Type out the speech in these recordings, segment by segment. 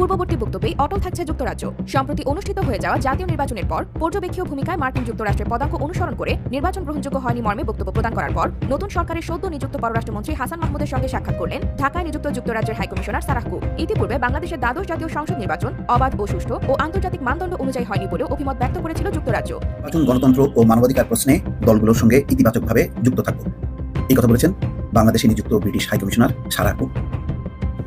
পূর্ববর্তী বক্তব্যেই অটল থাকছে যুক্তরাজ্য। সম্প্রতি অনুষ্ঠিত হয়ে যাওয়া জাতীয় নির্বাচনের পর পর্যবেক্ষীয় ভূমিকায় মার্কিন যুক্তরাষ্ট্রের পদাঙ্ক অনুসরণ করে নির্বাচন গ্রহণযোগ্য হয়নি মর্মে বক্তব্য প্রদান করার পর নতুন সরকারের সদ্য নিযুক্ত পররাষ্ট্রমন্ত্রী হাসান মাহমুদের সঙ্গে সাক্ষাৎ করলেন ঢাকায় নিযুক্ত যুক্তরাজ্যের হাইকমিশনার সারাহকু ইতিপূর্বে বাংলাদেশের দ্বাদশ জাতীয় সংসদ নির্বাচন অবাধ ও সুষ্ঠু ও আন্তর্জাতিক মানদণ্ড অনুযায়ী হয়নি বলেও অভিমত ব্যক্ত করেছিল যুক্তরাজ্য। গণতন্ত্র ও মানবাধিকার প্রশ্নে দলগুলোর সঙ্গে ইতিবাচকভাবে যুক্ত থাকব এই কথা বলেছেন বাংলাদেশে নিযুক্ত ব্রিটিশ হাইকমিশনার সারাকু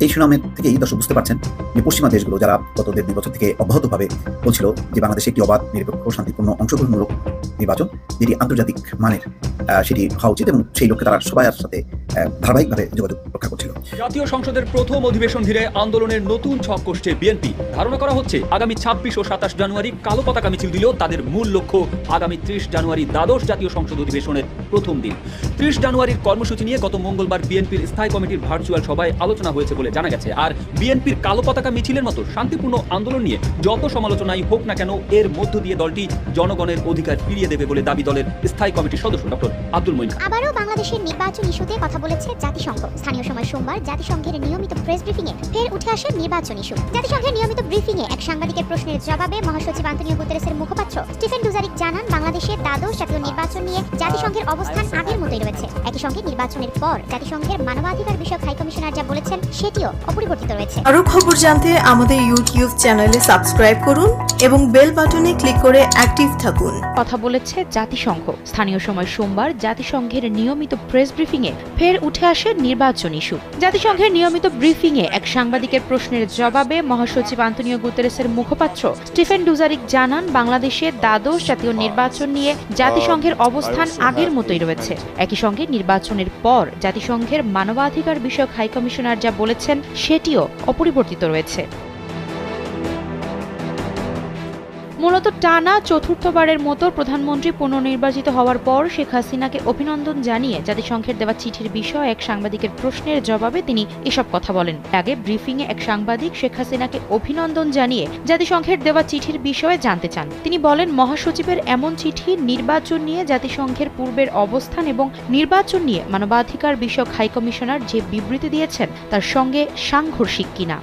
এই সুনামের থেকেই দর্শক বুঝতে পারছেন যে পশ্চিমা দেশগুলো যারা গত দেড় দুই বছর থেকে অব্যাহতভাবে বলছিল যে বাংলাদেশে একটি অবাধ, নিরপেক্ষ, শান্তিপূর্ণ, অংশগ্রহণমূলক নির্বাচন, যেটি আন্তর্জাতিক মানের সেটি হওয়া উচিত এবং সেই লক্ষ্যে তারা সবাই সাথে ধারাবাহিকভাবে যোগাযোগ রক্ষা করছিল। জাতীয় সংসদের প্রথম অধিবেশন ঘিরে আন্দোলনের নতুন ছক কষছে বিএনপি। ধারণা করা হচ্ছে, আগামী ছাব্বিশ ও সাতাশ জানুয়ারি কালো পতাকা মিছিল দিলেও তাদের মূল লক্ষ্য আগামী ত্রিশ জানুয়ারি দ্বাদশ জাতীয় সংসদ অধিবেশনের প্রথম দিন। ত্রিশ জানুয়ারির কর্মসূচি নিয়ে গত মঙ্গলবার বিএনপির স্থায়ী কমিটির ভার্চুয়াল সভায় আলোচনা হয়েছে বলে জানা গেছে। আর বিএনপির কালো পতাকা মিছিলের মতো শান্তিপূর্ণ আন্দোলন নিয়ে যত সমালোচনাই হোক না কেন, এর মধ্য দিয়ে দলটি জনগণের অধিকার ফিরিয়ে দেবে বলে দাবি দলের স্থায়ী কমিটির সদস্য ডক্টর আব্দুল মঈন। আবারও বাংলাদেশের নির্বাচন ইস্যুতে কথা বলেছে জাতিসংঘ। স্থানীয় সময় সোমবার জাতিসংঘের নিয়মিত প্রেস ব্রিফিং এ ফের উঠে আসে নির্বাচন ইস্যু। জাতিসংঘের নিয়মিত ব্রিফিং এ এক সাংবাদিকের প্রশ্নের জবাবে মহাসচিব আন্তনিও গুতেরেসের মুখপাত্র স্টিফেন ডুজারিক জানান বাংলাদেশের দ্বাদশ জাতীয় নির্বাচন নিয়ে জাতিসংঘের অবস্থান আগের মতোই রয়েছে। একই সঙ্গে নির্বাচনের পর জাতিসংঘের মানবাধিকার বিষয়ক হাইকমিশনার যা বলেছেন সেটিও অপরিবর্তিত রয়েছে। আরও খবর জানতে আমাদের ইউটিউব চ্যানেলে সাবস্ক্রাইব করুন এবং বেল বাটনে ক্লিক করে অ্যাক্টিভ থাকুন। কথা বলেছে জাতিসংঘ। স্থানীয় সময় সোমবার জাতিসংঘের নিয়মিত প্রেস ব্রিফিংয়ে ফের উঠে আসে নির্বাচন ইস্যু। জাতিসংঘের নিয়মিত ব্রিফিংয়ে এক সাংবাদিকের প্রশ্নের জবাবে মহাসচিব আন্তনিও গুতেরেসের মুখপাত্র স্টিফেন ডুজারিক জানান বাংলাদেশে দ্বাদশ জাতীয় নির্বাচন নিয়ে জাতিসংঘের অবস্থান আগের মতোই রয়েছে। একই সঙ্গে নির্বাচনের পর জাতিসংঘের মানবাধিকার বিষয়ক হাইকমিশনার যা বলেছেন, সেটিও অপরিবর্তিত রয়েছে। মূলত টানা চতুর্থবারের মতো প্রধানমন্ত্রী পুনর্নির্বাচিত হওয়ার পর শেখ হাসিনাকে অভিনন্দন জানিয়ে জাতিসংঘের দেওয়া চিঠির বিষয়ে এক সাংবাদিকের প্রশ্নের জবাবে তিনি এসব কথা বলেন। আগে ব্রিফিংয়ে এক সাংবাদিক শেখ হাসিনাকে অভিনন্দন জানিয়ে জাতিসংঘের দেওয়া চিঠির বিষয়ে জানতে চান। তিনি বলেন, মহাসচিবের এমন চিঠি নির্বাচন নিয়ে জাতিসংঘের পূর্বের অবস্থান এবং নির্বাচন নিয়ে মানবাধিকার বিষয়ক হাইকমিশনার যে বিবৃতি দিয়েছেন, তার সঙ্গে সাংঘর্ষিক কিনা।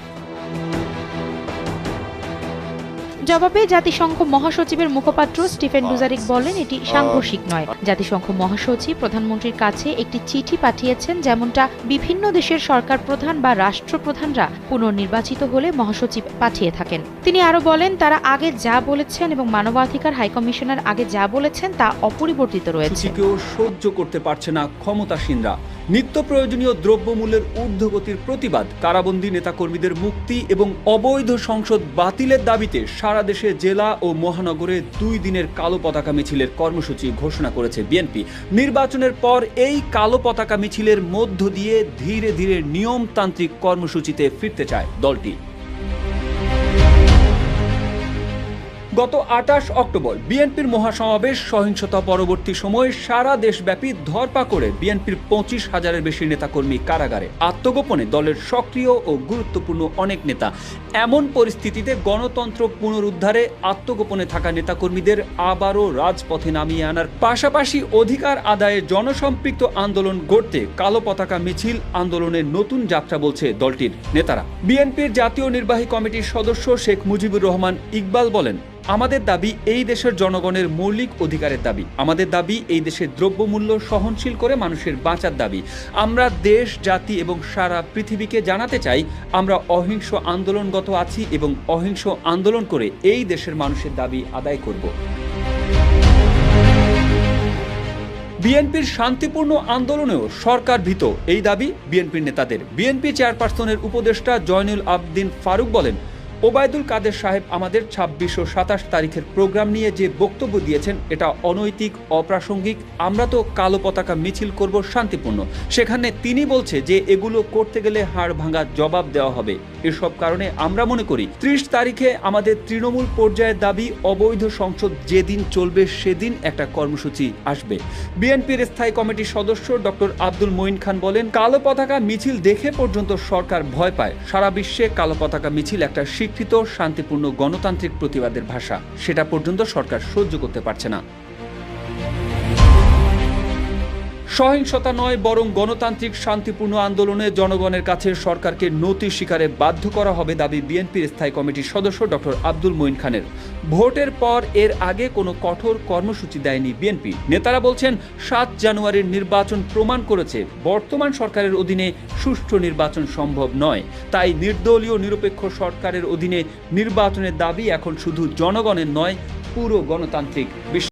জবাবে জাতিসংঘ মহাসচিবের মুখপাত্র স্টিফেন ডুজারিক বলেন, এটি সাংঘর্ষিক নয়। জাতিসংঘ মহাসচিব প্রধানমন্ত্রীর কাছে একটি চিঠি পাঠিয়েছেন, যেমনটা বিভিন্ন দেশের সরকার প্রধান বা রাষ্ট্রপ্রধানরা পুনর্নির্বাচিত হলে মহাসচিব পাঠিয়ে থাকেন। তিনি আরও বলেন, তারা আগে যা বলেছেন এবং মানবাধিকার হাইকমিশনার আগে যা বলেছেন তা অপরিবর্তিত রয়েছে। সূচিকেও সহ্য করতে পারছে না ক্ষমতাসীনরা। নিত্য প্রয়োজনীয় দ্রব্যমূল্যের ঊর্ধ্বগতির প্রতিবাদ, কারাবন্দী নেতাকর্মীদের মুক্তি এবং অবৈধ সংসদ বাতিলের দাবিতে সারা দেশে জেলা ও মহানগরে দুই দিনের কালো পতাকা মিছিলের কর্মসূচি ঘোষণা করেছে বিএনপি। নির্বাচনের পর এই কালো পতাকা মিছিলের মধ্য দিয়ে ধীরে ধীরে নিয়মতান্ত্রিক কর্মসূচিতে ফিরতে চায় দলটি। গত আটাশ অক্টোবর বিএনপির মহাসমাবেশ, সহিংসতা পরবর্তী সময়ে সারা দেশব্যাপী ধরপাকড়ে বিএনপির পঁচিশ হাজারের বেশি নেতাকর্মী কারাগারে। আত্মগোপনে দলের সক্রিয় ও গুরুত্বপূর্ণ অনেক নেতা। এমন পরিস্থিতিতে গণতন্ত্র পুনরুদ্ধারে আত্মগোপনে থাকা নেতাকর্মীদের আবারও রাজপথে নামিয়ে আনার পাশাপাশি অধিকার আদায়ে জনসম্পৃক্ত আন্দোলন গড়তে কালো পতাকা মিছিল আন্দোলনের নতুন যাত্রা বলছে দলটির নেতারা। বিএনপির জাতীয় নির্বাহী কমিটির সদস্য শেখ মুজিবুর রহমান ইকবাল বলেন আমাদের দাবি এই দেশের জনগণের মৌলিক অধিকারের দাবি। আমাদের দাবি এই দেশের দ্রব্যমূল্য সহনশীল করে মানুষের বাঁচার দাবি। আমরা দেশ, জাতি এবং সারা পৃথিবীকে জানাতে চাই, আমরা অহিংস আন্দোলনগত আছি এবং অহিংস আন্দোলন করে এই দেশের মানুষের দাবি আদায় করব। বিএনপির শান্তিপূর্ণ আন্দোলনেও সরকার ভীত, এই দাবি বিএনপির নেতাদের। বিএনপি চেয়ারপারসনের উপদেষ্টা জয়নুল আবদিন ফারুক বলেন ওবায়দুল কাদের সাহেব আমাদের ছাব্বিশ ও সাতাশ তারিখের প্রোগ্রাম নিয়ে যে বক্তব্য দিয়েছেন, এটা অনৈতিক, অপ্রাসঙ্গিক, আমরা তো কালো পতাকা মিছিল করব শান্তিপূর্ণ। সেখানে তিনি বলছে যে এগুলো করতে গেলে হাড় ভাঙা জবাব দেওয়া হবে। এসব কারণে আমরা মনে করি, ত্রিশ তারিখে আমাদের তৃণমূল পর্যায়ের দাবি, অবৈধ সংসদ যেদিন চলবে সেদিন একটা কর্মসূচি আসবে। বিএনপির স্থায়ী কমিটির সদস্য ডক্টর আব্দুল মঈন খান বলেন, কালো পতাকা মিছিল দেখে পর্যন্ত সরকার ভয় পায়। সারা বিশ্বে কালো পতাকা মিছিল একটা স্বীকৃত শান্তিপূর্ণ গণতান্ত্রিক প্রতিবাদের ভাষা। সেটা পর্যন্ত সরকার সহ্য করতে পারছে না। সহিংসতা নয়, বরং গণতান্ত্রিক শান্তিপূর্ণ আন্দোলনে জনগণের কাছে সরকারকে নতি স্বীকারে বাধ্য করা হবে দাবি বিএনপির স্থায়ী কমিটির সদস্য ডক্টর আব্দুল মঈন খানের। ভোটের পর এর আগে কোনো কঠোর কর্মসূচি দেয়নি বিএনপি। নেতারা বলছেন, সাত জানুয়ারির নির্বাচন প্রমাণ করেছে, বর্তমান সরকারের অধীনে সুষ্ঠু নির্বাচন সম্ভব নয়। তাই নির্দলীয় নিরপেক্ষ সরকারের অধীনে নির্বাচনের দাবি এখন শুধু জনগণের নয়, পুরো গণতান্ত্রিক বিশ্ব